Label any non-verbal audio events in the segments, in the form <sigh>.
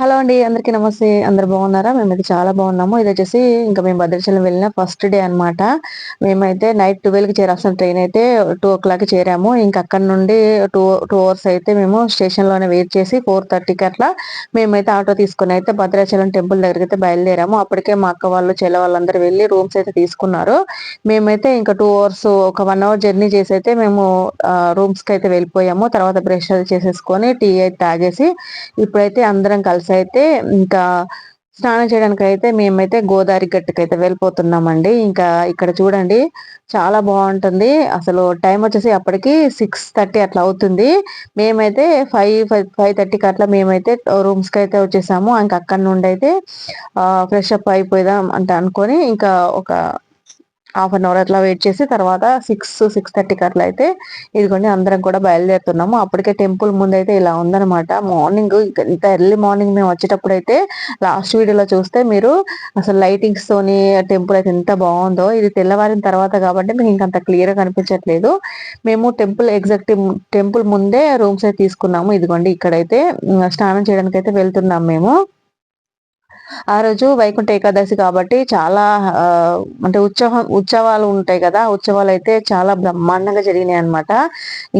Hello అండి అందరికీ నమస్తే. అందరు బాగున్నారా? మేమైతే చాలా బాగున్నాము. ఇది వచ్చేసి ఇంకా మేము భద్రాచలం వెళ్ళిన ఫస్ట్ డే అనమాట మేమైతే నైట్ ట్వెల్వ్కి చేరాల్సిన ట్రైన్ అయితే టూ ఓ క్లాక్ చేరాము. ఇంకా అక్కడ నుండి టూ టూ అవర్స్ అయితే మేము స్టేషన్లోనే వెయిట్ చేసి ఫోర్ థర్టీకి అట్లా మేమైతే ఆటో తీసుకుని అయితే భద్రాచలం టెంపుల్ దగ్గరికి అయితే బయలుదేరాము. అప్పటికే మా అక్క వాళ్ళు చెల్ల వాళ్ళందరూ వెళ్ళి రూమ్స్ అయితే తీసుకున్నారు. మేమైతే ఇంకా టూ అవర్స్ ఒక వన్ అవర్ జర్నీ చేసి అయితే మేము రూమ్స్కి అయితే వెళ్ళిపోయాము. తర్వాత బ్రష్ చేసేసుకొని టీ అయితే తాగేసి ఇప్పుడైతే అందరం కలిసి అయితే ఇంకా స్నానం చేయడానికి అయితే మేమైతే గోదావరి గట్టుకైతే వెళ్ళిపోతున్నామండి. ఇంకా ఇక్కడ చూడండి చాలా బాగుంటుంది. అసలు టైం వచ్చేసి అప్పటికి సిక్స్ థర్టీ అట్లా అవుతుంది. మేమైతే ఫైవ్ ఫైవ్ ఫైవ్ థర్టీకి అట్లా మేమైతే రూమ్స్కి అయితే వచ్చేసాము. ఇంకా అక్కడ నుండి అయితే ఫ్రెష్ అప్ అయిపోదాం అంటే అనుకొని ఇంకా ఒక హాఫ్ అన్ అవర్ అట్లా వెయిట్ చేసి తర్వాత సిక్స్ సిక్స్ థర్టీకి అట్లా అయితే ఇదిగోండి అందరం కూడా బయలుదేరుతున్నాము. అప్పటికే టెంపుల్ ముందు అయితే ఇలా ఉందనమాట మార్నింగ్ ఇంత ఎర్లీ మార్నింగ్ మేము వచ్చేటప్పుడు అయితే లాస్ట్ వీడియోలో చూస్తే మీరు అసలు లైటింగ్స్ తోని టెంపుల్ అయితే ఎంత బాగుందో. ఇది తెల్లవారిన తర్వాత కాబట్టి మీకు ఇంకంత క్లియర్ క్లియర్గా కనిపించట్లేదు. మేము టెంపుల్ ఎగ్జాక్ట్ టెంపుల్ ముందే రూమ్స్ అయితే తీసుకున్నాము. ఇదిగోండి ఇక్కడైతే స్నానం చేయడానికి అయితే వెళ్తున్నాం మేము. ఆ రోజు వైకుంఠ ఏకాదశి కాబట్టి చాలా అంటే ఉత్సవం ఉత్సవాలు ఉంటాయి కదా ఉత్సవాలు అయితే చాలా బ్రహ్మాండంగా జరిగినాయి అనమాట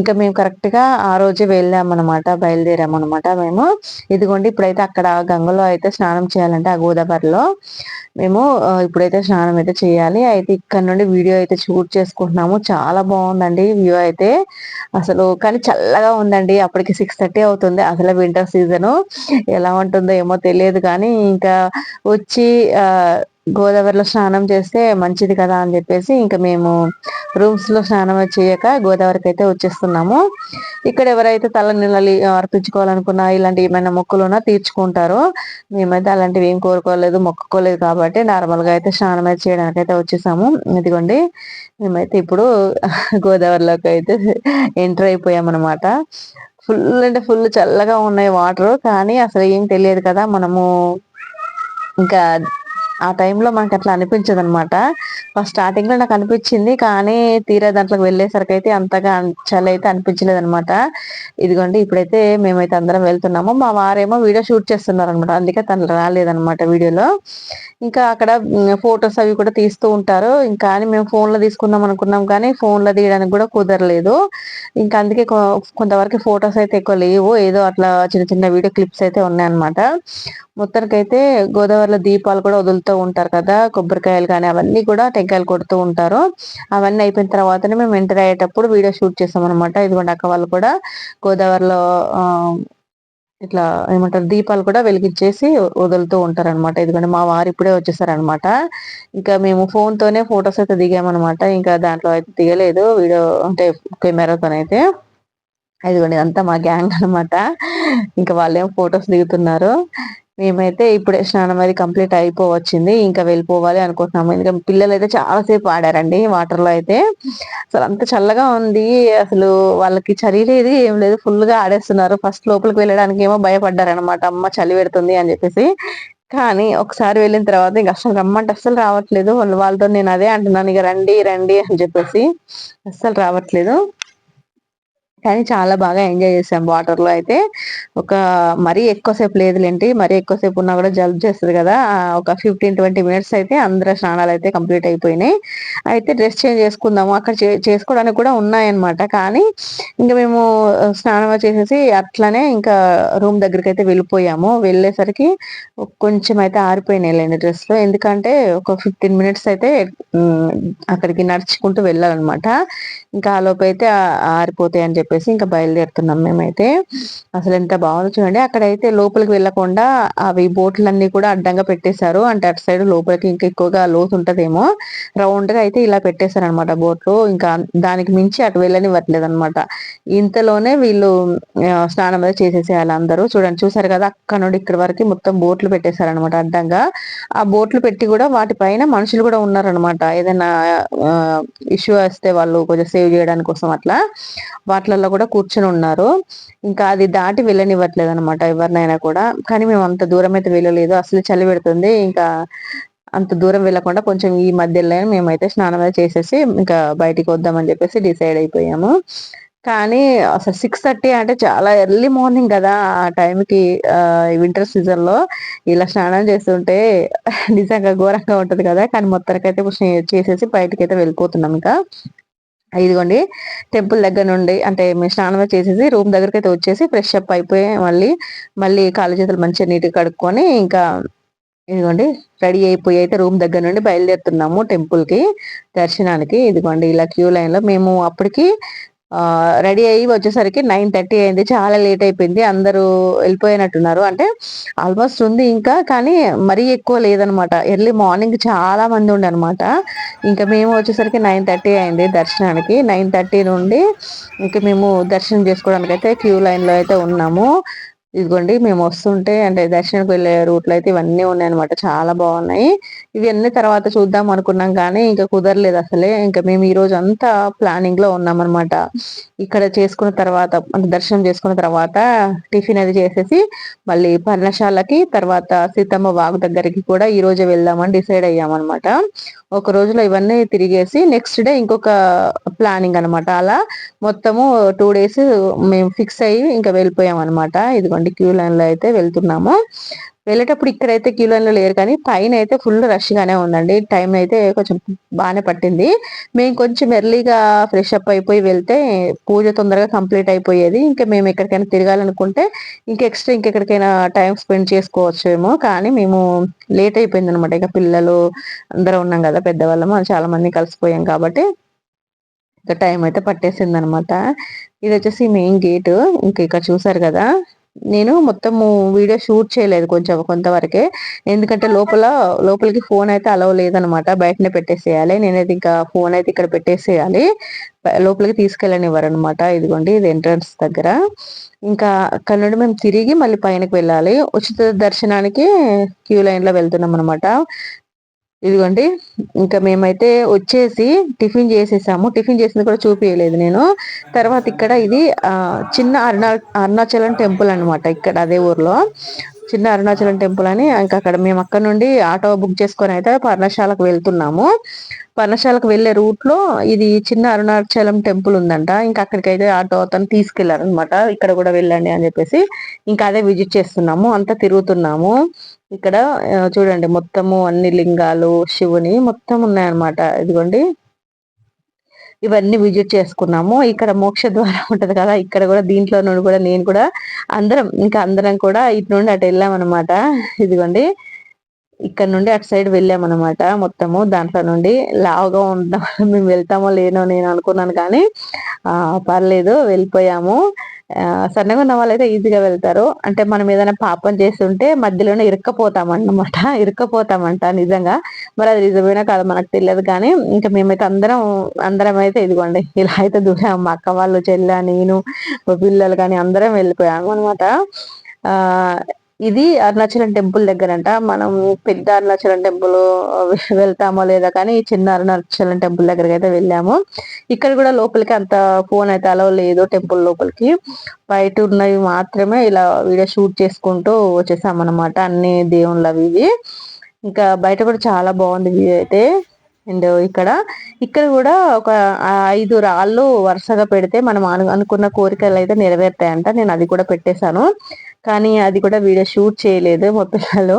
ఇంకా మేము కరెక్ట్గా ఆ రోజే వెళ్ళామన్నమాట బయలుదేరామన్నమాట మేము. ఇదిగోండి ఇప్పుడైతే అక్కడ గంగలో అయితే స్నానం చేయాలంటే ఆ గోదావరిలో మేము ఇప్పుడైతే స్నానం అయితే చేయాలి. అయితే ఇక్కడ నుండి వీడియో అయితే షూట్ చేసుకుంటున్నాము. చాలా బాగుందండి వ్యూ అయితే. అసలు కానీ చల్లగా ఉందండి. అప్పటికి సిక్స్ థర్టీ అవుతుంది. అసలు వింటర్ సీజన్ ఎలా ఉంటుందో ఏమో తెలియదు కానీ ఇంకా వచ్చి గోదావరిలో స్నానం చేస్తే మంచిది కదా అని చెప్పేసి ఇంకా మేము రూమ్స్లో స్నానం చేయక గోదావరికి అయితే వచ్చేస్తున్నాము. ఇక్కడ ఎవరైతే తల నీళ్ళని అర్పించుకోవాలనుకున్నా ఇలాంటి ఏమైనా మొక్కులున్నా తీర్చుకుంటారో. మేమైతే అలాంటివి ఏం కోరుకోలేదు మొక్కుకోలేదు కాబట్టి నార్మల్గా అయితే స్నానం అయితే చేయడానికి అయితే వచ్చేసాము. ఇదిగోండి మేమైతే ఇప్పుడు గోదావరిలోకి అయితే ఎంటర్ అయిపోయామన్నమాట. ఫుల్ అంటే ఫుల్ చల్లగా ఉన్నాయి వాటర్ కానీ అసలు ఏం తెలియదు కదా మనము ఇంకా ఆ టైంలో మనకి అట్లా అనిపించదు అనమాట ఫస్ట్ స్టార్టింగ్లో నాకు అనిపించింది కానీ తీరా దాంట్లోకి వెళ్ళేసరికి అయితే అంతగా చలి అయితే అనిపించలేదు అనమాట ఇదిగోండి ఇప్పుడైతే మేమైతే అందరం వెళ్తున్నాము. మా వారేమో వీడియో షూట్ చేస్తున్నారు అనమాట అందుకే తను రాలేదనమాట వీడియోలో. ఇంకా అక్కడ ఫొటోస్ అవి కూడా తీస్తూ ఉంటారు. ఇంకా అని మేము ఫోన్లో తీసుకుందాం అనుకున్నాం కానీ ఫోన్లో తీయడానికి కూడా కుదరలేదు. ఇంకా అందుకే కొంతవరకు ఫొటోస్ అయితే ఎక్కువ లేవు. ఏదో అట్లా చిన్న చిన్న వీడియో క్లిప్స్ అయితే ఉన్నాయన్నమాట. మొత్తానికి అయితే గోదావరిలో దీపాలు కూడా కొడుతూ ఉంటారు కదా కొబ్బరికాయలు కానీ అవన్నీ కూడా టెంకాయలు కొడుతూ ఉంటారు. అవన్నీ అయిపోయిన తర్వాతనే మేము ఎంటర్ అయ్యేటప్పుడు వీడియో షూట్ చేస్తాం అనమాట ఇదిగోండి అక్క వాళ్ళు కూడా గోదావరిలో ఇట్లా ఏమంటారు దీపాలు కూడా వెలిగించేసి వదులుతూ ఉంటారు అనమాట ఎందుకంటే మా వారు ఇప్పుడే వచ్చేసారనమాట ఇంకా మేము ఫోన్ తోనే ఫొటోస్ అయితే దిగామనమాట ఇంకా దాంట్లో అయితే దిగలేదు వీడియో అంటే కెమెరాతోనైతే ఇదిగోండి అంతా మా గ్యాంగ్ అనమాట ఇంకా వాళ్ళేమో ఫొటోస్ దిగుతున్నారు. మేమైతే ఇప్పుడే స్నానం అది కంప్లీట్ అయిపోవచ్చింది ఇంకా వెళ్ళిపోవాలి అనుకుంటున్నాము. ఎందుకంటే పిల్లలు అయితే చాలా సేపు ఆడారండి వాటర్లో అయితే. అసలు అంత చల్లగా ఉంది అసలు వాళ్ళకి చలి లేదు ఏం లేదు ఫుల్గా ఆడేస్తున్నారు. ఫస్ట్ లోపలికి వెళ్ళడానికి ఏమో భయపడ్డారనమాట అమ్మ చలి పెడుతుంది అని చెప్పేసి. కానీ ఒకసారి వెళ్ళిన తర్వాత ఇంక అసలు రమ్మంటే అస్సలు రావట్లేదు. వాళ్ళతో నేను అదే అంటున్నాను ఇక రండి రండి అని చెప్పేసి. అస్సలు రావట్లేదు. కానీ చాలా బాగా ఎంజాయ్ చేసాం వాటర్లో అయితే. ఒక మరీ ఎక్కువసేపు లేదులేంటి మరీ ఎక్కువసేపు ఉన్నా కూడా జలుబు చేస్తుంది కదా. ఒక ఫిఫ్టీన్ ట్వంటీ మినిట్స్ అయితే అందరూ స్నానాలు అయితే కంప్లీట్ అయిపోయినాయి. అయితే డ్రెస్ చేంజ్ చేసుకుందాము. అక్కడ చేసుకోవడానికి కూడా ఉన్నాయన్నమాట. కానీ ఇంకా మేము స్నానం చేసేసి అట్లనే ఇంకా రూమ్ దగ్గరికి అయితే వెళ్ళిపోయాము. వెళ్ళేసరికి కొంచెం అయితే ఆరిపోయినాయిలేండి డ్రెస్లో ఎందుకంటే ఒక ఫిఫ్టీన్ మినిట్స్ అయితే అక్కడికి నడుచుకుంటూ వెళ్ళాలన్నమాట. ఇంకా ఆలోపు అయితే ఆరిపోతాయి అని చెప్పేసి ఇంకా బయలుదేరుతున్నాం మేమైతే. అసలు ఎంత బాగుందో చూడండి. అక్కడైతే లోపలికి వెళ్ళకుండా అవి బోట్లన్నీ కూడా అడ్డంగా పెట్టేశారు. అంటే అటు సైడ్ లోపలికి ఇంకా ఎక్కువగా లోతు ఉంటదేమో. రౌండ్గా అయితే ఇలా పెట్టేశారు అనమాట బోట్లు. ఇంకా దానికి మించి అటు వెళ్ళనివ్వట్లేదు అనమాట ఇంతలోనే వీళ్ళు స్నానం అయితే చేసేసేయాలి అందరూ. చూడండి చూసారు కదా అక్కడ నుండి ఇక్కడ వరకు మొత్తం బోట్లు పెట్టేశారు అనమాట అడ్డంగా. ఆ బోట్లు పెట్టి కూడా వాటి పైన మనుషులు కూడా ఉన్నారనమాట ఏదైనా ఇష్యూ వస్తే వాళ్ళు కొంచెం సేవ్ చేయడానికి కోసం అట్లా వాటిలలో కూడా కూర్చొని ఉన్నారు. ఇంకా అది దాటి వెళ్ళనివ్వట్లేదు అనమాట ఎవరినైనా కూడా. కానీ మేము అంత దూరం అయితే వెళ్ళలేదు. అసలు చలి పెడుతుంది. ఇంకా అంత దూరం వెళ్ళకుండా కొంచెం ఈ మధ్యలో మేమైతే స్నానం చేసేసి ఇంకా బయటికి వద్దామని చెప్పేసి డిసైడ్ అయిపోయాము. కానీ అసలు సిక్స్ థర్టీ అంటే చాలా ఎర్లీ మార్నింగ్ కదా ఆ టైంకి వింటర్ సీజన్లో ఇలా స్నానం చేస్తుంటే నిజంగా ఘోరంగా ఉంటది కదా. కానీ మొత్తానికైతే చేసేసి బయటకి అయితే వెళ్ళిపోతున్నాం ఇంకా. ఇదిగోండి టెంపుల్ దగ్గర నుండి అంటే మేము స్నానం చేసేసి రూమ్ దగ్గరికి అయితే వచ్చేసి ఫ్రెష్ అప్ అయిపోయి మళ్ళీ మళ్ళీ కాళ్ళ చేతులు మంచిగా నీట్గా కడుక్కొని ఇంకా ఇదిగోండి రెడీ అయిపోయి అయితే రూమ్ దగ్గర నుండి బయలుదేరుతున్నాము టెంపుల్కి దర్శనానికి. ఇదిగోండి ఇలా క్యూ లైన్లో మేము అప్పటికి రెడీ అయ్యి వచ్చేసరికి నైన్ థర్టీ అయింది. చాలా లేట్ అయిపోయింది. అందరూ వెళ్ళిపోయినట్టున్నారు. అంటే ఆల్మోస్ట్ ఉంది ఇంకా కానీ మరీ ఎక్కువ లేదనమాట. ఎర్లీ మార్నింగ్ చాలా మంది ఉండే అనమాట. ఇంకా మేము వచ్చేసరికి నైన్ థర్టీ అయింది దర్శనానికి. నైన్ థర్టీ నుండి ఇంకా మేము దర్శనం చేసుకోవడానికి అయితే క్యూ లైన్లో అయితే ఉన్నాము. ఇదిగోండి మేము వస్తుంటే అంటే దర్శనంకి వెళ్ళే రూట్లో అయితే ఇవన్నీ ఉన్నాయన్నమాట చాలా బాగున్నాయి. ఇవన్నీ తర్వాత చూద్దాం అనుకున్నాం కానీ ఇంకా కుదరలేదు అసలే. ఇంకా మేము ఈ రోజు అంతా ప్లానింగ్లో ఉన్నాం అనమాట ఇక్కడ చేసుకున్న తర్వాత అంటే దర్శనం చేసుకున్న తర్వాత టిఫిన్ అది చేసేసి మళ్ళీ పర్ణశాలకి తర్వాత సీతమ్మ వాగు దగ్గరికి కూడా ఈ రోజే వెళ్దామని డిసైడ్ అయ్యామన్నమాట. ఒక రోజులో ఇవన్నీ తిరిగేసి నెక్స్ట్ డే ఇంకొక ప్లానింగ్ అనమాట అలా మొత్తము టూ డేస్ మేము ఫిక్స్ అయ్యి ఇంకా వెళ్ళిపోయాం అనమాట ఇదిగోండి. క్యూ లైన్లో అయితే వెళ్తున్నాము. వెళ్ళేటప్పుడు ఇక్కడైతే క్యూ లైన్లో లేరు కానీ పైన అయితే ఫుల్ రష్గానే ఉందండి. టైం అయితే కొంచెం బాగానే పట్టింది. మేము కొంచెం ఎర్లీగా ఫ్రెష్ అప్ అయిపోయి వెళ్తే పూజ తొందరగా కంప్లీట్ అయిపోయేది. ఇంకా మేము ఎక్కడికైనా తిరగాలనుకుంటే ఇంకా ఎక్స్ట్రా ఇంకెక్కడికైనా టైం స్పెండ్ చేసుకోవచ్చేమో. కానీ మేము లేట్ అయిపోయింది అనమాట ఇక పిల్లలు అందరం ఉన్నాం కదా పెద్దవాళ్ళము చాలా మంది కలిసిపోయాం కాబట్టి ఇంకా టైం అయితే పట్టేసింది అనమాట ఇది వచ్చేసి మెయిన్ గేట్ ఇంకా ఇక్కడ చూసారు కదా నేను మొత్తము వీడియో షూట్ చేయలేదు కొంచెం కొంతవరకే. ఎందుకంటే లోపల లోపలికి ఫోన్ అయితే అలవ్ లేదనమాట. బయటనే పెట్టేసేయాలి. నేనైతే ఇంకా ఫోన్ అయితే ఇక్కడ పెట్టేసేయాలి. లోపలికి తీసుకెళ్ళనివ్వరు అనమాట ఇదిగోండి ఇది ఎంట్రన్స్ దగ్గర. ఇంకా అక్కడ నుండి మేము తిరిగి మళ్ళీ పైనకి వెళ్ళాలి. ఉచిత దర్శనానికి క్యూ లైన్లో వెళ్తున్నాం అనమాట ఇదిగోండి ఇంకా మేమైతే వచ్చేసి టిఫిన్ చేసేసాము. టిఫిన్ చేసింది కూడా చూపించలేదు నేను. తర్వాత ఇక్కడ ఇది చిన్న అరుణా అరుణాచలం టెంపుల్ అనమాట ఇక్కడ అదే ఊర్లో. చిన్న అరుణాచలం టెంపుల్ అని ఇంకా అక్కడ మేము అక్కడ నుండి ఆటో బుక్ చేసుకొని అయితే పర్ణశాలకు వెళ్తున్నాము. పర్ణశాలకు వెళ్ళే రూట్లో ఇది చిన్న అరుణాచలం టెంపుల్ ఉందంట. ఇంకా అక్కడికైతే ఆటో అతను తీసుకెళ్ళారనమాట ఇక్కడ కూడా వెళ్ళండి అని చెప్పేసి ఇంకా అదే విజిట్ చేస్తున్నాము. అంతా తిరుగుతున్నాము. ఇక్కడ చూడండి మొత్తము అన్ని లింగాలు శివుని మొత్తం ఉన్నాయన్నమాట. ఇదిగోండి. ఇవన్నీ విజిట్ చేసుకున్నాము. ఇక్కడ మోక్ష ద్వారం ఉంటది కదా ఇక్కడ కూడా దీంట్లో నుండి కూడా నేను కూడా అందరం ఇంకా అందరం కూడా ఇటు నుండి అటు వెళ్ళాం అనమాట ఇదిగోండి. ఇక్కడ నుండి అటు సైడ్ వెళ్ళామన్నమాట మొత్తము. దాంట్లో నుండి లావుగా ఉంటాం మేము వెళ్తామో లేనో నేను అనుకున్నాను కానీ పర్లేదు వెళ్ళిపోయాము. సన్నగా ఉన్న వాళ్ళైతే ఈజీగా వెళ్తారు. అంటే మనం ఏదైనా పాపం చేస్తుంటే మధ్యలోనే ఇరుక్కపోతామన్నమాట. ఇరుక్కపోతామంట నిజంగా. మరి అది నిజమైనా కాదు మనకు తెలియదు కానీ ఇంకా మేమైతే అందరం అందరం అయితే ఇదిగోండి ఇలా అయితే దూరం మా అక్క వాళ్ళు చెల్లె నేను పిల్లలు కానీ అందరం వెళ్ళిపోయాము అనమాట ఇది అరుణాచలం టెంపుల్ దగ్గర అంట మనం పెద్ద అరుణాచలం టెంపుల్ <laughs> వెళ్తామో లేదా కానీ చిన్న అరుణాచలం టెంపుల్ దగ్గరకి అయితే వెళ్ళాము. ఇక్కడ కూడా లోపలికి అంత ఫోన్ అయితే అలవ్ లేదు టెంపుల్ లోపలికి. బయట ఉన్నవి మాత్రమే ఇలా వీడియో షూట్ చేసుకుంటూ వచ్చేసాం అనమాట అన్ని దేవుళ్ళవి ఇవి. ఇంకా బయట కూడా చాలా బాగుంది వ్యూ అయితే. అండ్ ఇక్కడ ఇక్కడ కూడా ఒక ఐదు రాళ్ళు వరుసగా పెడితే మనం అనుకున్న కోరికలు అయితే నెరవేరుతాయంట. నేను అది కూడా పెట్టేశాను. కానీ అది కూడా వీడియో షూట్ చేయలేదు మా పిల్లలు.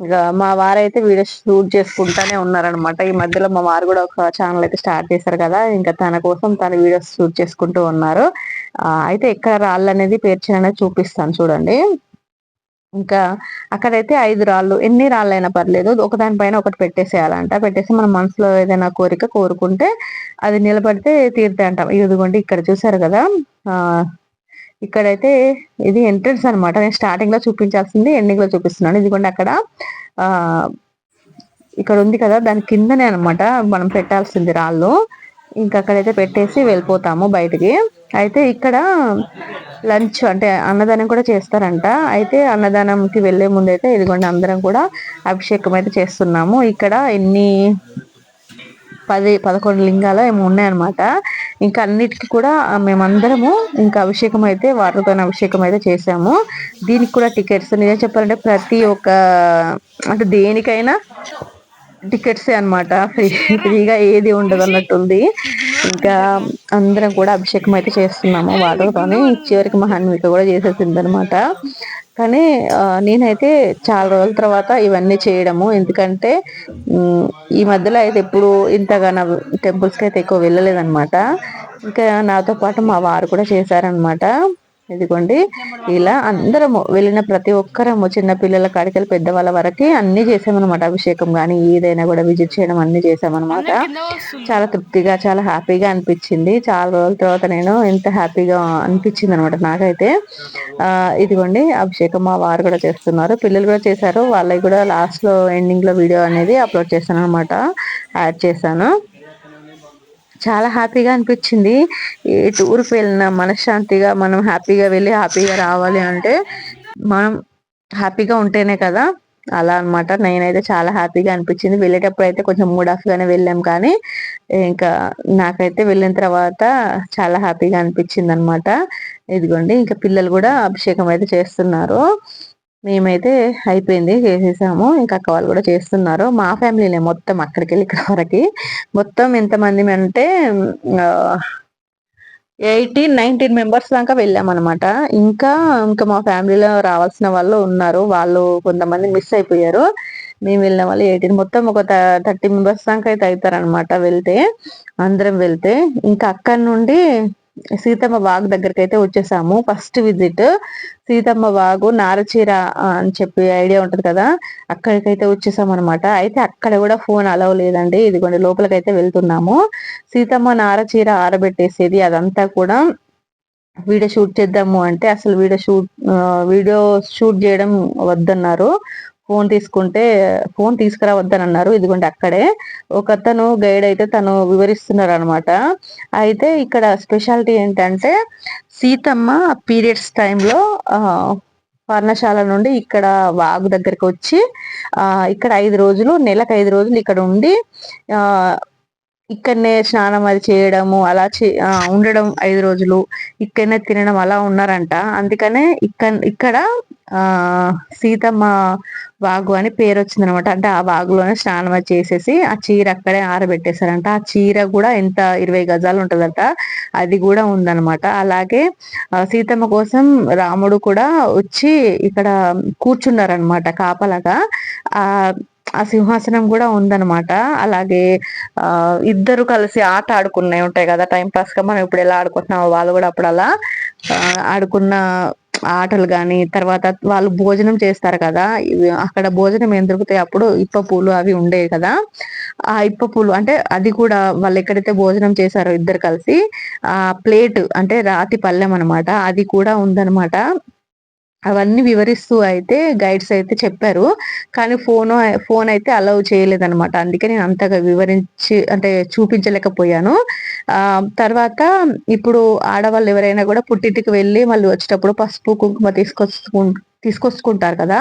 ఇంకా మా వారైతే వీడియో షూట్ చేసుకుంటానే ఉన్నారనమాట ఈ మధ్యలో మా వారు కూడా ఒక ఛానల్ అయితే స్టార్ట్ చేశారు కదా ఇంకా తన కోసం తన వీడియోస్ షూట్ చేసుకుంటూ ఉన్నారు. అయితే ఎక్కడ రాళ్ళు అనేది పేర్చిన చూపిస్తాను చూడండి. ఇంకా అక్కడైతే ఐదు రాళ్ళు ఎన్ని రాళ్ళు అయినా పర్లేదు ఒకదానిపైన ఒకటి పెట్టేసేయాలంట. పెట్టేసి మన మనసులో ఏదైనా కోరిక కోరుకుంటే అది నిలబడితే తీరుతాయి ఇదిగోండి ఇక్కడ చూసారు కదా. ఇక్కడైతే ఇది ఎంట్రన్స్ అనమాట నేను స్టార్టింగ్లో చూపించాల్సింది ఎండింగ్లో చూపిస్తున్నాను. ఇదిగోండి అక్కడ. ఆ ఇక్కడ ఉంది కదా దాని కిందనే అనమాట మనం పెట్టాల్సింది రాళ్ళు. ఇంకా అక్కడైతే పెట్టేసి వెళ్ళిపోతాము బయటికి. అయితే ఇక్కడ లంచ్ అంటే అన్నదానం కూడా చేస్తారంట. అయితే అన్నదానంకి వెళ్ళే ముందు అయితే ఇదిగోండి అందరం కూడా అభిషేకం అయితే చేస్తున్నాము. ఇక్కడ ఎన్ని పది పదకొండు లింగాలు ఏమో ఉన్నాయన్నమాట. ఇంకా అన్నిటికీ కూడా మేమందరము ఇంకా అభిషేకం అయితే వాటర్తో అభిషేకం అయితే చేసాము దీనికి కూడా టికెట్స్ నిజం చెప్పాలంటే ప్రతి ఒక్క అంటే దేనికైనా టికెట్సే అనమాట ఫ్రీ ఫ్రీగా ఏది ఉండదు అన్నట్టుంది. ఇంకా అందరం కూడా అభిషేకం అయితే చేస్తున్నాము. వాటర్తోని చివరికి మా కూడా చేసేసింది అనమాట కానీ నేనైతే చాలా రోజుల తర్వాత ఇవన్నీ చేయడము. ఎందుకంటే ఈ మధ్యలో అయితే ఎప్పుడు ఇంతగా నా టెంపుల్స్కి అయితే ఎక్కువ వెళ్ళలేదన్నమాట. ఇంకా నాతో పాటు మా వారు కూడా చేశారనమాట ఇదిగోండి. ఇలా అందరము వెళ్ళిన ప్రతి ఒక్కరము చిన్న పిల్లల కాడికలు పెద్దవాళ్ళ వరకు అన్ని చేసామన్నమాట అభిషేకం కానీ ఏదైనా కూడా విజిట్ చేయడం అన్ని చేసామన్నమాట. చాలా తృప్తిగా చాలా హ్యాపీగా అనిపించింది. చాలా రోజుల తర్వాత నేను ఎంత హ్యాపీగా అనిపించింది అనమాట నాకైతే. ఆ ఇదిగోండి అభిషేకం మా వారు కూడా చేస్తున్నారు. పిల్లలు కూడా చేశారు. వాళ్ళకి కూడా లాస్ట్లో ఎండింగ్లో వీడియో అనేది అప్లోడ్ చేశాను అనమాట యాడ్ చేశాను. చాలా హ్యాపీగా అనిపించింది. ఏ టూర్కి వెళ్ళిన మనశ్శాంతిగా మనం హ్యాపీగా వెళ్ళి హ్యాపీగా రావాలి అంటే మనం హ్యాపీగా ఉంటేనే కదా. అలా అనమాట నేనైతే చాలా హ్యాపీగా అనిపించింది. వెళ్ళేటప్పుడు అయితే కొంచెం మూడ్ ఆఫ్ గానే వెళ్ళాం కానీ ఇంకా నాకైతే వెళ్ళిన తర్వాత చాలా హ్యాపీగా అనిపించింది అనమాట ఇదిగోండి ఇంకా పిల్లలు కూడా అభిషేకం అయితే చేస్తున్నారు. మేమైతే అయిపోయింది చేసేసాము. ఇంకా అక్క వాళ్ళు కూడా చేస్తున్నారు. మా ఫ్యామిలీనే మొత్తం అక్కడికి వెళ్ళి ఇక్కడ వరకు. మొత్తం ఎంతమంది అంటే ఎయిటీన్ నైన్టీన్ మెంబర్స్ దాకా వెళ్ళామన్నమాట. ఇంకా ఇంకా మా ఫ్యామిలీలో రావాల్సిన వాళ్ళు ఉన్నారు. వాళ్ళు కొంతమంది మిస్ అయిపోయారు. మేము వెళ్ళిన వాళ్ళు ఎయిటీన్. మొత్తం ఒక థర్టీ మెంబర్స్ దాకా అయితే అవుతారనమాట వెళ్తే అందరం వెళ్తే. ఇంకా అక్కడి నుండి సీతమ్మ వాగు దగ్గరికి అయితే వచ్చేసాము. ఫస్ట్ విజిట్ సీతమ్మ వాగు నారచీర అని చెప్పి ఐడియా ఉంటది కదా అక్కడికైతే వచ్చేసాం అనమాట అయితే అక్కడ కూడా ఫోన్ అలవ్ లేదండి. ఇదిగోండి లోపలికైతే వెళ్తున్నాము. సీతమ్మ నారచీర ఆరబెట్టేసేది అదంతా కూడా వీడియో షూట్ చేద్దాము అంటే అసలు వీడియో షూట్ వీడియో షూట్ చేయడం వద్దన్నారు. ఫోన్ తీసుకుంటే ఫోన్ తీసుకురావద్దని అన్నారు ఇదిగోండి అక్కడే. ఒక అతను గైడ్ అయితే తను వివరిస్తున్నారు అనమాట అయితే ఇక్కడ స్పెషాలిటీ ఏంటంటే సీతమ్మ పీరియడ్స్ టైంలో పర్ణశాల నుండి ఇక్కడ వాగు దగ్గరికి వచ్చి ఇక్కడ ఐదు రోజులు నెలకు ఐదు రోజులు ఇక్కడ ఉండి ఇక్కడనే స్నానం అది చేయడము అలా చే ఉండడం ఐదు రోజులు ఇక్కడనే తినడం అలా ఉన్నారంట. అందుకనే ఇక్కడ ఇక్కడ ఆ సీతమ్మ వాగు అని పేరు వచ్చింది అనమాట అంటే ఆ వాగులోనే స్నానం చేసేసి ఆ చీర అక్కడే ఆరబెట్టేశారంట. ఆ చీర కూడా ఎంత ఇరవై గజాలు ఉంటుందట. అది కూడా ఉందన్నమాట అలాగే సీతమ్మ కోసం రాముడు కూడా వచ్చి ఇక్కడ కూర్చున్నారనమాట కాపలాగా. ఆ ఆ సింహాసనం కూడా ఉందన్నమాట. అలాగే ఆ ఇద్దరు కలిసి ఆట ఆడుకున్నాయి ఉంటాయి కదా టైం పాస్గా మనం ఇప్పుడు ఎలా ఆడుకుంటున్నామో వాళ్ళు కూడా అప్పుడు అలా ఆడుకున్న ఆటలు కానీ తర్వాత వాళ్ళు భోజనం చేస్తారు కదా అక్కడ భోజనం ఏం దొరుకుతాయి అప్పుడు ఇప్ప పూలు అవి ఉండేవి కదా. ఆ ఇప్ప పూలు అంటే అది కూడా వాళ్ళు ఎక్కడైతే భోజనం చేశారో ఇద్దరు కలిసి ఆ ప్లేట్ అంటే రాతి పల్లెం అనమాట అది కూడా ఉందన్నమాట. అవన్నీ వివరిస్తూ అయితే గైడ్స్ అయితే చెప్పారు. కానీ ఫోన్ ఫోన్ అయితే అలౌ చేయలేదన్నమాట. అందుకే నేను అంతగా వివరించి అంటే చూపించలేకపోయాను. ఆ తర్వాత ఇప్పుడు ఆడవాళ్ళు ఎవరైనా కూడా పుట్టింటికి వెళ్ళి మళ్ళీ వచ్చేటప్పుడు పసుపు కుంకుమ తీసుకొస్తు తీసుకొచ్చుకుంటారు కదా.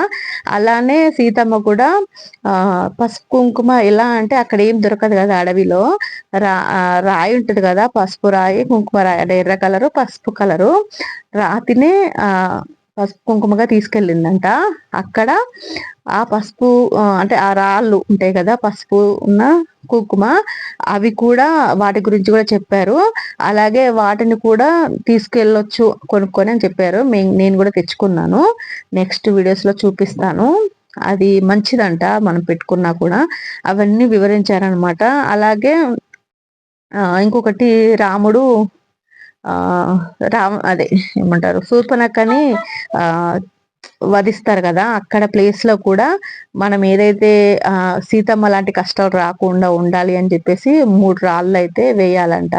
అలానే సీతమ్మ కూడా పసుపు కుంకుమ ఎలా అంటే అక్కడ ఏం దొరకదు కదా అడవిలో. రా రాయి ఉంటుంది కదా పసుపు రాయి కుంకుమ రాయి అంటే ఎర్ర కలరు పసుపు కలరు. రాతినే ఆ పసుపు కుంకుమగా తీసుకెళ్ళిందంట. అక్కడ ఆ పసుపు అంటే ఆ రాళ్ళు ఉంటాయి కదా పసుపు ఉన్న కుంకుమ అవి కూడా వాటి గురించి కూడా చెప్పారు. అలాగే వాటిని కూడా తీసుకెళ్ళొచ్చు కొనుక్కొని అని చెప్పారు. నేను కూడా తెచ్చుకున్నాను. నెక్స్ట్ వీడియోస్లో చూపిస్తాను. అది మంచిదంట మనం పెట్టుకున్నా కూడా. అవన్నీ వివరించారనమాట అలాగే ఇంకొకటి రాముడు రామ్ అదే ఏమంటారు శూర్పణక్కని ఆ వధిస్తారు కదా అక్కడ ప్లేస్లో కూడా మనం ఏదైతే ఆ సీతమ్మ లాంటి కష్టాలు రాకుండా ఉండాలి అని చెప్పేసి మూడు రాళ్ళు అయితే వేయాలంట.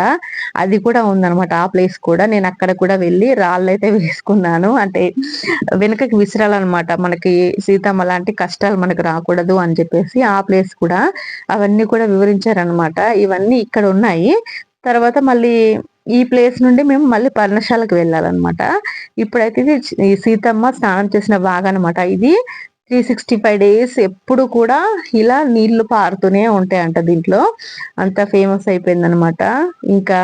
అది కూడా ఉందనమాట ఆ ప్లేస్ కూడా. నేను అక్కడ కూడా వెళ్ళి రాళ్ళు అయితే <laughs> వేసుకున్నాను. అంటే వెనుకకి విసిరాలన్నమాట. మనకి సీతమ్మ లాంటి కష్టాలు మనకు రాకూడదు అని చెప్పేసి ఆ ప్లేస్ కూడా అవన్నీ కూడా వివరించారనమాట ఇవన్నీ ఇక్కడ ఉన్నాయి. తర్వాత మళ్ళీ ఈ ప్లేస్ నుండి మేము మళ్ళీ పర్ణశాలకు వెళ్ళాలన్నమాట. ఇప్పుడైతే ఇది ఈ సీతమ్మ స్నానం చేసిన బాగా అనమాట ఇది త్రీ సిక్స్టీ ఫైవ్ డేస్ ఎప్పుడు కూడా ఇలా నీళ్ళు పారుతూనే ఉంటాయంట దీంట్లో. అంత ఫేమస్ అయిపోయిందనమాట ఇంకా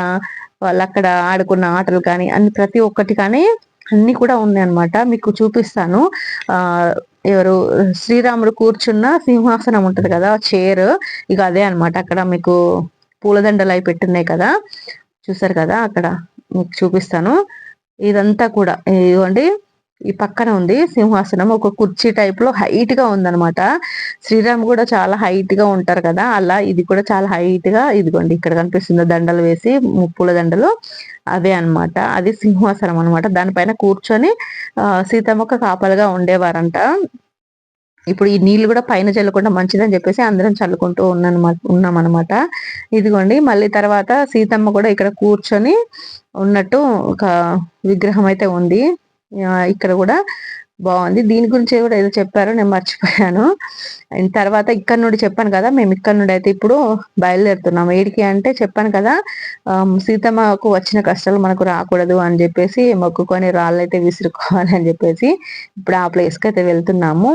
వాళ్ళు అక్కడ ఆడుకున్న ఆటలు కానీ అన్ని ప్రతి ఒక్కటి కానీ అన్ని కూడా ఉన్నాయి అనమాట మీకు చూపిస్తాను. ఆ ఎవరు శ్రీరాముడు కూర్చున్న సింహాసనం ఉంటది కదా చైర్ ఇక అదే అనమాట అక్కడ మీకు పూలదండలు అయి పెట్టున్నాయి కదా. చూసారు కదా అక్కడ మీకు చూపిస్తాను. ఇదంతా కూడా ఇదిగోండి ఈ పక్కన ఉంది సింహాసనం. ఒక కుర్చీ టైప్లో హైట్గా ఉందనమాట శ్రీరామ్ కూడా చాలా హైట్గా ఉంటారు కదా అలా ఇది కూడా చాలా హైట్గా ఇదిగోండి ఇక్కడ కనిపిస్తుంది దండలు వేసి ముప్పుల దండలు అదే అనమాట అది సింహాసనం అనమాట దానిపైన కూర్చొని సీతమ్మక కాపలుగా ఉండేవారంట. ఇప్పుడు ఈ నీళ్ళు కూడా పైన చల్లకుండా మంచిదని చెప్పేసి అందరం చల్లుకుంటూ ఉన్నాను ఉన్నాం అనమాట ఇదిగోండి మళ్ళీ తర్వాత సీతమ్మ కూడా ఇక్కడ కూర్చొని ఉన్నట్టు ఒక విగ్రహం అయితే ఉంది. ఇక్కడ కూడా బాగుంది. దీని గురించి కూడా ఏదో చెప్పారో నేను మర్చిపోయాను. తర్వాత ఇక్కడ నుండి చెప్పాను కదా మేము ఇక్కడ నుండి అయితే ఇప్పుడు బయలుదేరుతున్నాం. ఏడికి అంటే చెప్పాను కదా సీతమ్మకు వచ్చిన కష్టాలు మనకు రాకూడదు అని చెప్పేసి మొక్కుకొని రాళ్ళు అయితే విసురుకోవాలి అని చెప్పేసి ఇప్పుడు ఆ ప్లేస్కి అయితే వెళ్తున్నాము.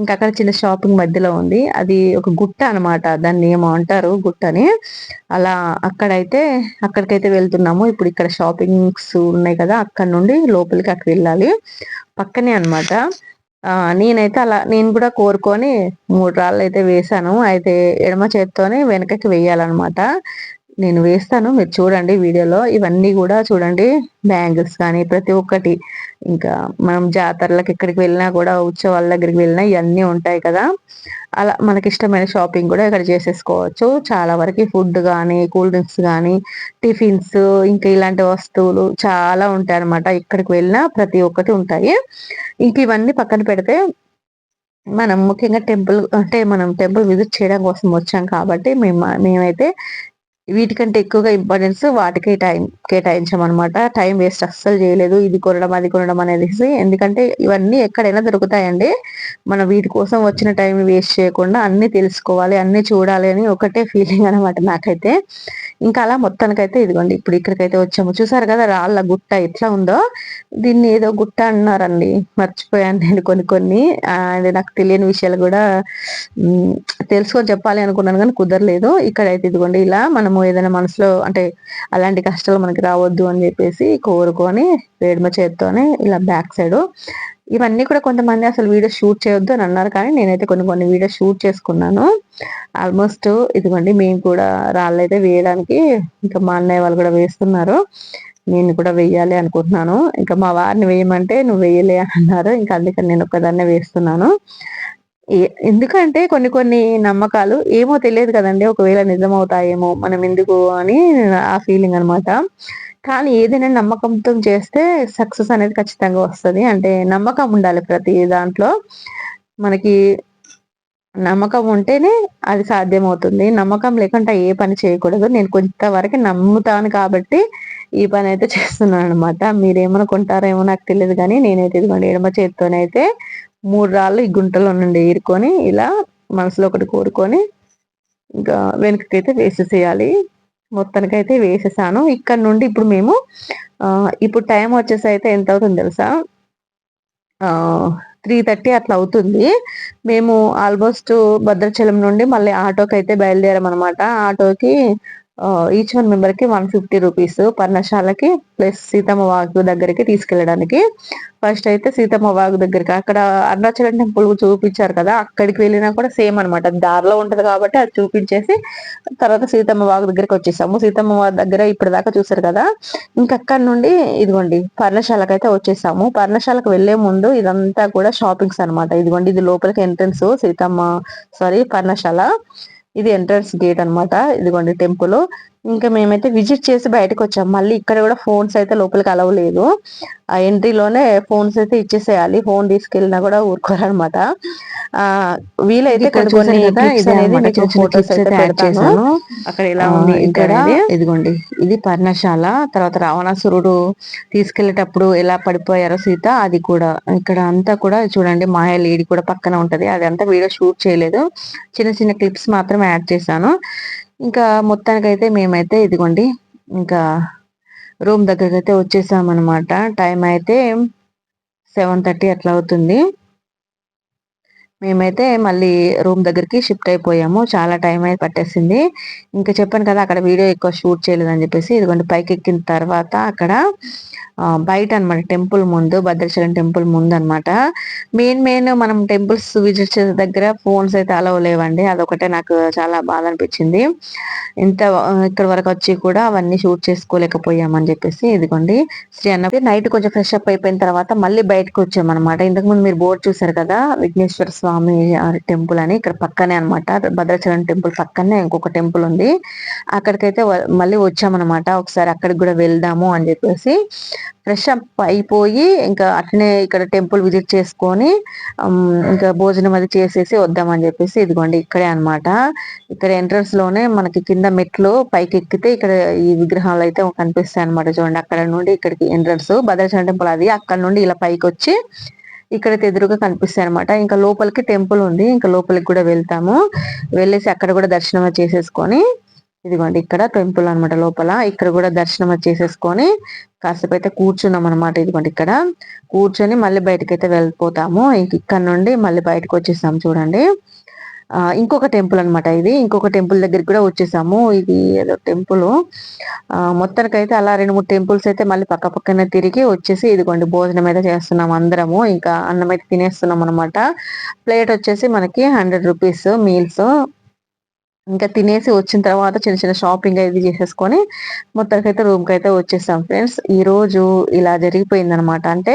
ఇంకా అక్కడ చిన్న షాపింగ్ మధ్యలో ఉంది. అది ఒక గుట్ట అనమాట దాన్ని ఏమో అంటారు గుట్టని. అలా అక్కడైతే అక్కడికైతే వెళ్తున్నాము. ఇప్పుడు ఇక్కడ షాపింగ్స్ ఉన్నాయి కదా అక్కడ నుండి లోపలికి అక్కడ వెళ్ళాలి. పక్కనే అనమాట నేనైతే అలా నేను కూడా కోరుకొని మూడు రాళ్ళు అయితే వేసాను అయితే ఎడమ చేత్తోనే వెనకకి వేయాలన్నమాట. నేను వేస్తాను. మీరు చూడండి వీడియోలో. ఇవన్నీ కూడా చూడండి. బ్యాంగిల్స్ కానీ ప్రతి ఒక్కటి. ఇంకా మనం జాతరలకు ఎక్కడికి వెళ్ళినా కూడా ఉత్సవాల దగ్గరికి వెళ్ళినా ఇవన్నీ ఉంటాయి కదా. అలా మనకి ఇష్టమైన షాపింగ్ కూడా ఇక్కడ చేసేసుకోవచ్చు. చాలా వరకు ఫుడ్ కానీ కూల్ డ్రింక్స్ కానీ టిఫిన్స్ ఇంకా ఇలాంటి వస్తువులు చాలా ఉంటాయి అనమాట ఎక్కడికి వెళ్ళినా ప్రతి ఒక్కటి ఉంటాయి. ఇంక ఇవన్నీ పక్కన పెడితే మనం ముఖ్యంగా టెంపుల్ అంటే మనం టెంపుల్ విజిట్ చేయడం కోసం వచ్చాం కాబట్టి మేము మేమైతే వీటికంటే ఎక్కువగా ఇంపార్టెన్స్ వాటికే టైం కేటాయించామన్నమాట. టైం వేస్ట్ అస్సలు చేయలేదు. ఇది కొనడం అది కొనడం అనేది ఎందుకంటే ఇవన్నీ ఎక్కడైనా దొరుకుతాయండి. మనం వీటి కోసం వచ్చిన టైం వేస్ట్ చేయకుండా అన్ని తెలుసుకోవాలి అన్ని చూడాలి అని ఒకటే ఫీలింగ్ అనమాట నాకైతే. ఇంకా అలా మొత్తానికైతే ఇదిగోండి. ఇప్పుడు ఇక్కడికైతే వచ్చాము. చూసారు కదా రాళ్ళ గుట్ట ఎట్లా ఉందో? దీన్ని ఏదో గుట్ట అన్నారండి. మర్చిపోయాను నేను కొన్ని కొన్ని. అండ్ నాకు తెలియని విషయాలు కూడా తెలుసుకొని చెప్పాలి అనుకున్నాను కానీ కుదరలేదు. ఇక్కడైతే ఇదిగోండి ఇలా మనం మనము ఏదైనా మనసులో అంటే అలాంటి కష్టాలు మనకి రావద్దు అని చెప్పేసి కోరుకొని వేడిమ చేత్తోనే ఇలా బ్యాక్ సైడ్. ఇవన్నీ కూడా కొంతమంది అసలు వీడియో షూట్ చేయొద్దు అని అన్నారు కానీ నేనైతే కొన్ని కొన్ని వీడియో షూట్ చేసుకున్నాను. ఆల్మోస్ట్ ఇదిగోండి మేము కూడా రాళ్ళు అయితే వేయడానికి ఇంకా మా అన్నయ్య వాళ్ళు కూడా వేస్తున్నారు. నేను కూడా వెయ్యాలి అనుకుంటున్నాను. ఇంకా మా వారిని వేయమంటే నువ్వు వేయలే అన్నారు. ఇంకా అందుకని నేను ఒక్కదాన్నే వేస్తున్నాను. ఎందుకంటే కొన్ని కొన్ని నమ్మకాలు ఏమో తెలియదు కదండి ఒకవేళ నిజమవుతాయేమో మనం ఎందుకు అని ఆ ఫీలింగ్ అనమాట కానీ ఏదైనా నమ్మకంతో చేస్తే సక్సెస్ అనేది ఖచ్చితంగా వస్తుంది. అంటే నమ్మకం ఉండాలి ప్రతి దాంట్లో. మనకి నమ్మకం ఉంటేనే అది సాధ్యమవుతుంది. నమ్మకం లేకుండా ఏ పని చేయకూడదు. నేను కొంతవరకు నమ్ముతాను కాబట్టి ఈ పని అయితే చేస్తున్నాను అనమాట మీరేమనుకుంటారేమో నాకు తెలియదు కానీ నేనైతే ఇదిగోండి ఎడమ చేత్తోనైతే మూడు రాళ్ళు ఈ గుంటలో నుండి ఏరుకొని ఇలా మనసులో ఒకటి కోరుకొని ఇంకా వెనుకకైతే వేసేసేయాలి. మొత్తానికైతే వేసేసాను. ఇక్కడ నుండి ఇప్పుడు మేము ఇప్పుడు టైం వచ్చేసి అయితే ఎంత అవుతుంది తెలుసా? త్రీ థర్టీ అట్లా అవుతుంది. మేము ఆల్మోస్ట్ భద్రాచలం నుండి మళ్ళీ ఆటోకి అయితే బయలుదేరామన్నమాట. ఆటోకి ఈచ్ వన్ మెంబర్కి వన్ ఫిఫ్టీ రూపీస్ పర్ణశాలకి ప్లస్ సీతమ్మ వాగు దగ్గరికి తీసుకెళ్ళడానికి. ఫస్ట్ అయితే సీతమ్మ వాగు దగ్గరికి. అక్కడ అరుణాచలం టెంపుల్ చూపించారు కదా అక్కడికి వెళ్ళినా కూడా సేమ్ అనమాట దారిలో ఉంటది కాబట్టి అది చూపించేసి తర్వాత సీతమ్మ వాగు దగ్గరికి వచ్చేసాము. సీతమ్మ వాగు దగ్గర ఇప్పటిదాకా చూసారు కదా ఇంకక్కడ నుండి ఇదిగోండి పర్ణశాలకు అయితే వచ్చేసాము. పర్ణశాలకు వెళ్ళే ముందు ఇదంతా కూడా షాపింగ్స్ అనమాట ఇదిగోండి ఇది లోపలికి ఎంట్రన్స్ సీతమ్మ సారీ పర్ణశాల. ఇది ఎంట్రన్స్ గేట్ అనమాట ఇదిగోండి టెంపుల్. ఇంకా మేమైతే విజిట్ చేసి బయటకు వచ్చాం మళ్ళీ ఇక్కడ కూడా ఫోన్స్ అయితే లోపలికి అలవలేదు ఆ ఎంట్రీలోనే ఫోన్స్ అయితే ఇచ్చేసేయాలి. ఫోన్ తీసుకెళ్ళినా కూడా ఊరుకోరనమాట. ఆ వీలైతే కొన్ని ఫోటోస్ అయితే పెడతాను. అక్కడ ఎలా ఉంది ఇక్కడ ఇదిగోండి. ఇది పర్ణశాల. తర్వాత రావణాసురుడు తీసుకెళ్ళేటప్పుడు ఎలా పడిపోయారో సీత అది కూడా ఇక్కడ అంతా కూడా చూడండి మాయ లేడి కూడా పక్కన ఉంటది. అది అంతా వీడియో షూట్ చేయలేదు. చిన్న చిన్న క్లిప్స్ మాత్రం యాడ్ చేశాను. ఇంకా మొత్తానికైతే మేమైతే ఇదిగోండి ఇంకా రూమ్ దగ్గరికి అయితే వచ్చేసామన్నమాట. టైం అయితే సెవెన్ థర్టీ అట్లా అవుతుంది. మేమైతే మళ్ళీ రూమ్ దగ్గరికి షిఫ్ట్ అయిపోయాము. చాలా టైం అయితే పట్టేసింది. ఇంకా చెప్పాను కదా అక్కడ వీడియో ఎక్కువ షూట్ చేయలేదని చెప్పేసి ఇదిగోండి పైకి ఎక్కిన తర్వాత అక్కడ బయట అనమాట టెంపుల్ ముందు భద్రాచలం టెంపుల్ ముందు అనమాట మెయిన్ మెయిన్ మనం టెంపుల్స్ విజిట్ చేసే దగ్గర ఫోన్స్ అయితే అలవ్ లేవండి. అదొకటే నాకు చాలా బాధ అనిపించింది. ఇంత ఇక్కడ వరకు వచ్చి కూడా అవన్నీ షూట్ చేసుకోలేకపోయామని చెప్పేసి ఇదిగోండి శ్రీ అన్న నైట్ కొంచెం ఫ్రెష్ అప్ అయిపోయిన తర్వాత మళ్ళీ బయటకు వచ్చామన్నమాట. ఇంతకుముందు మీరు బోర్డు చూసారు కదా విఘ్నేశ్వర స్వామి టెంపుల్ అని ఇక్కడ పక్కనే అనమాట భద్రాచలం టెంపుల్ పక్కనే ఇంకొక టెంపుల్ ఉంది. అక్కడికైతే మళ్ళీ వచ్చామన్నమాట. ఒకసారి అక్కడికి కూడా వెళ్దాము అని చెప్పేసి ఫ్రెష్ అప్ అయిపోయి ఇంకా అట్లనే ఇక్కడ టెంపుల్ విజిట్ చేసుకొని ఇంకా భోజనం అది చేసేసి వద్దామని చెప్పేసి ఇదిగోండి ఇక్కడే అనమాట ఇక్కడ ఎంట్రన్స్లోనే మనకి కింద మెట్లు పైకి ఎక్కితే ఇక్కడ ఈ విగ్రహాలు అయితే కనిపిస్తాయి అనమాట చూడండి. అక్కడ నుండి ఇక్కడికి ఎంట్రన్స్ భద్రాచలం టెంపుల్ అది అక్కడ నుండి ఇలా పైకి వచ్చి ఇక్కడైతే ఎదురుగా కనిపిస్తాయి అనమాట ఇంకా లోపలికి టెంపుల్ ఉంది. ఇంకా లోపలికి కూడా వెళ్తాము. వెళ్ళేసి అక్కడ కూడా దర్శనం చేసేసుకొని ఇదిగోండి ఇక్కడ టెంపుల్ అనమాట లోపల. ఇక్కడ కూడా దర్శనం చేసేసుకొని కాసేపు అయితే కూర్చున్నాం అనమాట ఇదిగోండి ఇక్కడ. కూర్చొని మళ్ళీ బయటకి అయితే వెళ్ళిపోతాము ఇక్కడ నుండి మళ్ళీ బయటకు వచ్చేసాం చూడండి. ఇంకొక టెంపుల్ అనమాట ఇది. ఇంకొక టెంపుల్ దగ్గరికి కూడా వచ్చేసాము. ఇది ఏదో టెంపుల్. మొత్తానికైతే అలా రెండు మూడు టెంపుల్స్ అయితే మళ్ళీ పక్క పక్కన తిరిగి వచ్చేసి ఇదిగోండి భోజనం అయితే చేస్తున్నాం అందరము. ఇంకా అన్నం అయితే తినేస్తున్నాం అనమాట ప్లేట్ వచ్చేసి మనకి హండ్రెడ్ రూపీస్ మీల్స్. ఇంకా తినేసి వచ్చిన తర్వాత చిన్న చిన్న షాపింగ్ అయితే చేసేసుకొని మొత్తానికి అయితే రూమ్కి అయితే వచ్చేసాం ఫ్రెండ్స్. ఈ రోజు ఇలా జరిగిపోయింది అనమాట అంటే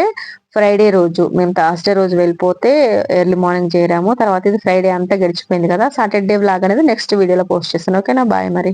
ఫ్రైడే రోజు మేము థర్స్డే రోజు వెళ్ళిపోతే ఎర్లీ మార్నింగ్ చేరాము. తర్వాత ఇది ఫ్రైడే అంతా గడిచిపోయింది కదా సాటర్డే వ్లాగ్ అనేది నెక్స్ట్ వీడియోలో పోస్ట్ చేస్తాను. ఓకేనా? బాయ్ మరి.